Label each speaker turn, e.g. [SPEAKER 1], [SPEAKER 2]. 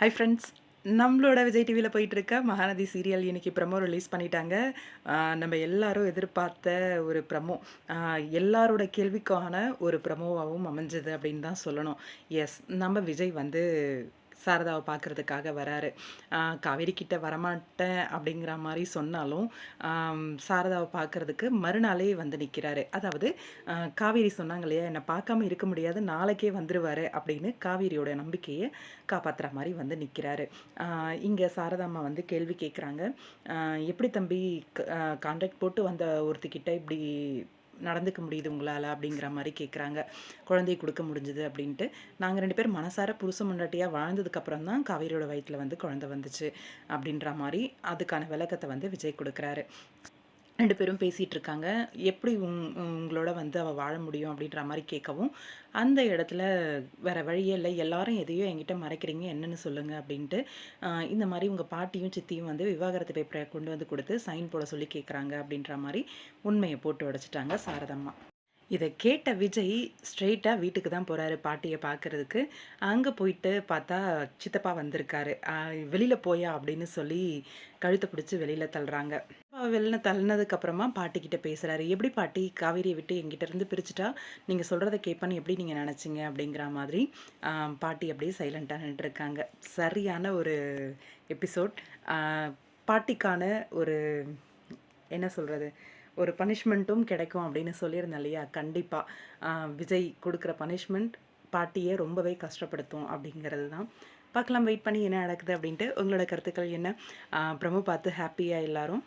[SPEAKER 1] Hi friends நம்மளோட விஜய் டிவியில் போயிட்டுருக்க மகாநதி சீரியல் இன்றைக்கி ப்ரமோ ரிலீஸ் பண்ணிட்டாங்க. நம்ம எல்லாரும் எதிர்பார்த்த ஒரு ப்ரமோ எல்லாரோட கேள்விக்கான ஒரு ப்ரமோவாகவும் அமைஞ்சது அப்படின்னு தான் சொல்லணும். எஸ் நம்ம விஜய் வந்து சாரதாவை பார்க்குறதுக்காக வராரு. காவேரி கிட்ட வரமாட்டேன் அப்படிங்கிற மாதிரி சொன்னாலும் சாரதாவை பார்க்கறதுக்கு மறுநாளே வந்து நிற்கிறாரு அதாவது காவேரி சொன்னாங்க இல்லையா என்னை பார்க்காம இருக்க முடியாது நாளைக்கே வந்துடுவார் அப்படின்னு காவேரியோட நம்பிக்கையை காப்பாற்றுற மாதிரி வந்து நிற்கிறாரு இங்கே சாரதாம்மா வந்து கேள்வி கேட்குறாங்க எப்படி தம்பி கான்ட்ராக்ட் போட்டு வந்த ஒருத்திக்கிட்ட இப்படி நடந்துக்க முடியுது உங்களால் அப்படிங்கிற மாதிரி கேட்குறாங்க குழந்தைய கொடுக்க முடிஞ்சுது அப்படின்ட்டு. நாங்கள் ரெண்டு பேரும் மனசார புருஷ முன்னாட்டியாக வாழ்ந்ததுக்கப்புறம் தான் காவேரியோட வயிற்றில் வந்து குழந்தை வந்துச்சு அப்படின்ற மாதிரி அதுக்கான விளக்கத்தை வந்து விஜய் கொடுக்குறாரு. ரெண்டு பேரும் பேசிகிட்டு இருக்காங்க எப்படி உங் உங்களோட வந்து அவள் வாழ முடியும் அப்படின்ற மாதிரி கேட்கவும் அந்த இடத்துல வேறு வழியே இல்லை. எல்லாரும் எதையோ என்கிட்ட மறைக்கிறீங்க என்னன்னு சொல்லுங்கள் அப்படின்ட்டு இந்த மாதிரி உங்கள் பாட்டியும் சித்தியும் வந்து விவாகரத்து பேப்பரை கொண்டு வந்து கொடுத்து சைன் போட சொல்லி கேட்குறாங்க அப்படின்ற மாதிரி உண்மையை போட்டு உடச்சிட்டாங்க சாரதம்மா. இதை கேட்ட விஜய் ஸ்ட்ரெயிட்டாக வீட்டுக்கு தான் போகிறாரு பாட்டியை பார்க்கறதுக்கு. அங்கே போயிட்டு பார்த்தா சித்தப்பா வந்திருக்காரு. வெளியில் போயா அப்படின்னு சொல்லி கழுத்தை பிடிச்சி வெளியில் தள்ளுறாங்க. வெளியில் தள்ளினதுக்கப்புறமா பாட்டிக்கிட்ட பேசுகிறாரு எப்படி பாட்டி காவேரியை விட்டு எங்கிட்டேருந்து பிரிச்சுட்டா? நீங்கள் சொல்கிறத கேட்பான்னு எப்படி நீங்கள் நினச்சிங்க? அப்படிங்கிற மாதிரி பாட்டி அப்படியே சைலண்ட்டாக நின்றுருக்காங்க சரியான ஒரு எபிசோட் பாட்டிக்கான ஒரு என்ன சொல்கிறது ஒரு பனிஷ்மெண்ட்டும் கிடைக்கும் அப்படின்னு சொல்லியிருந்தேன் இல்லையா? கண்டிப்பாக விஜய் கொடுக்குற பனிஷ்மெண்ட் பாட்டியை ரொம்பவே கஷ்டப்படுத்தும் அப்படிங்கிறது தான். பார்க்கலாம் வெயிட் பண்ணி என்ன நடக்குது அப்படின்ட்டு. உங்களோட கருத்துக்கள் என்ன? ப்ரமோ பார்த்து ஹாப்பியாக எல்லாரும்